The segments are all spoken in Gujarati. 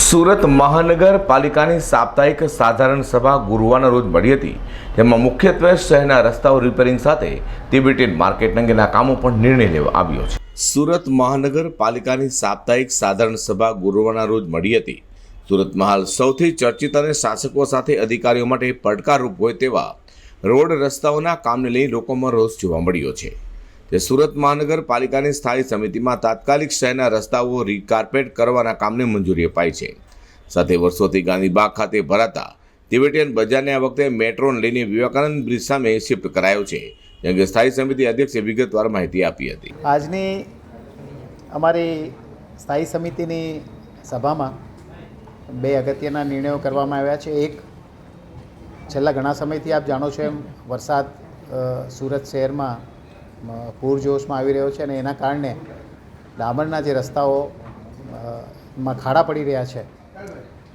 સુરત મહાનગરપાલિકાની સાપ્તાહિક સાધારણ સભા ગુરુવારના રોજ મળી હતી. જેમાં મુખ્યત્વે શહેરના રસ્તાઓ રિપેરિંગ સાથે તિબેટીન માર્કેટ અંગેના કામો પણ નિર્ણય લેવા આવ્યો છે. સુરત મહાનગરપાલિકાની સાપ્તાહિક સાધારણ સભા ગુરુવારના રોજ મળી હતી. સુરતમાં હાલ સૌથી ચર્ચિત અને શાસકો સાથે અધિકારીઓ માટે પડકારરૂપ હોય તેવા રોડ રસ્તાઓના કામને લઈ લોકોમાં રોષ જોવા મળ્યો છે. જે સુરત મહાનગરપાલિકાની સ્થાયી સમિતિમાં તાત્કાલિક શહેરના રસ્તાઓ રીકાર્પેટ કરવાના કામને મંજૂરી અપાઈ છે. સાથે વર્ષોથી ગાંધીબાગ ખાતે ભરાતા તિબેટિયન બજારને આ વખતે મેટ્રોન લઈને વિવેકાનંદ બ્રિજ સામે શિફ્ટ કરાયો છે, જેમ કે સ્થાયી સમિતિ અધ્યક્ષે વિગતવાર માહિતી આપી હતી. આજની અમારી સ્થાયી સમિતિની સભામાં બે અગત્યના નિર્ણયો કરવામાં આવ્યા છે. એક, છેલ્લા ઘણા સમયથી આપ જાણો છો એમ વરસાદ સુરત શહેરમાં પૂરજોશમાં આવી રહ્યો છે અને એના કારણે ડામરના જે રસ્તાઓ માં ખાડા પડી રહ્યા છે.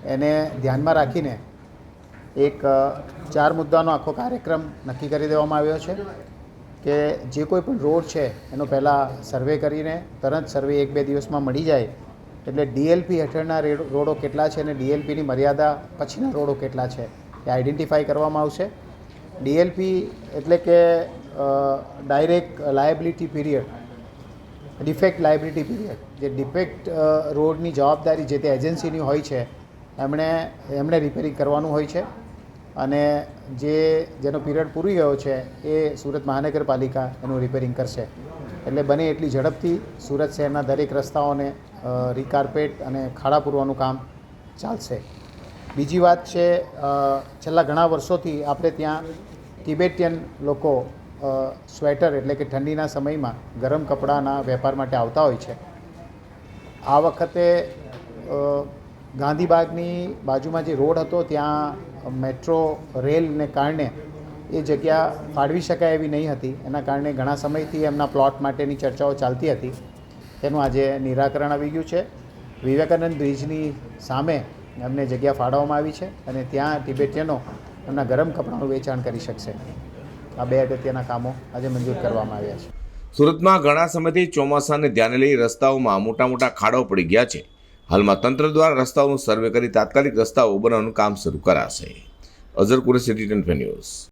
એને ધ્યાનમાં રાખીને એક ચાર મુદ્દાનો આખો કાર્યક્રમ નક્કી કરી દેવામાં આવ્યો છે કે જે કોઈ પણ રોડ છે, એનો પહેલાં સર્વે કરીને તરત સર્વે એક બે દિવસમાં મળી જાય. એટલે ડીએલપી હેઠળના રેડ- કેટલા છે અને ડીએલપીની મર્યાદા પછીના રોડો કેટલા છે એ આઈડેન્ટિફાઈ કરવામાં આવશે. ડીએલપી એટલે કે direct liability period defect liability period જે ડિફેક્ટ રોડની જવાબદારી જે તે એજન્સીની હોય છે, એમણે એમણે રિપેરિંગ કરવાનું હોય છે. અને જે, જેનો પીરિયડ પૂરી ગયો છે, એ સુરત મહાનગરપાલિકા એનું રિપેરિંગ કરશે. એટલે બને એટલી ઝડપથી સુરત શહેરના દરેક રસ્તાઓને રીકાર્પેટ અને ખાડા પૂરવાનું કામ ચાલશે. બીજી વાત છે છેલ્લા ઘણા વર્ષોથી આપણે ત્યાં તિબેટિયન લોકો સ્વેટર એટલે કે ઠંડીના સમયમાં ગરમ કપડાના વેપાર માટે આવતા હોય છે. આ વખતે ગાંધીબાગની બાજુમાં જે રોડ હતો, ત્યાં મેટ્રો રેલને કારણે એ જગ્યા ફાળવી શકાય એવી નહીં હતી. એના કારણે ઘણા સમયથી એમના પ્લોટ માટેની ચર્ચાઓ ચાલતી હતી. તેનું આજે નિરાકરણ આવી ગયું છે. વિવેકાનંદ બ્રિજની સામે એમને જગ્યા ફાળવવામાં આવી છે અને ત્યાં તિબેટીયનો એમના ગરમ કપડાનું વેચાણ કરી શકશે. આ બે અગત્યના કામો આજે મંજૂર કરવામાં આવ્યા છે. સુરતમાં ઘણા સમયથી ચોમાસાને ધ્યાને લઈ રસ્તાઓમાં મોટા મોટા ખાડાઓ પડી ગયા છે. હાલમાં તંત્ર દ્વારા રસ્તાઓનું સર્વે કરી તાત્કાલિક રસ્તાઓ બનાવવાનું કામ શરૂ કરાશે. અઝર કુરેશી ન્યૂઝ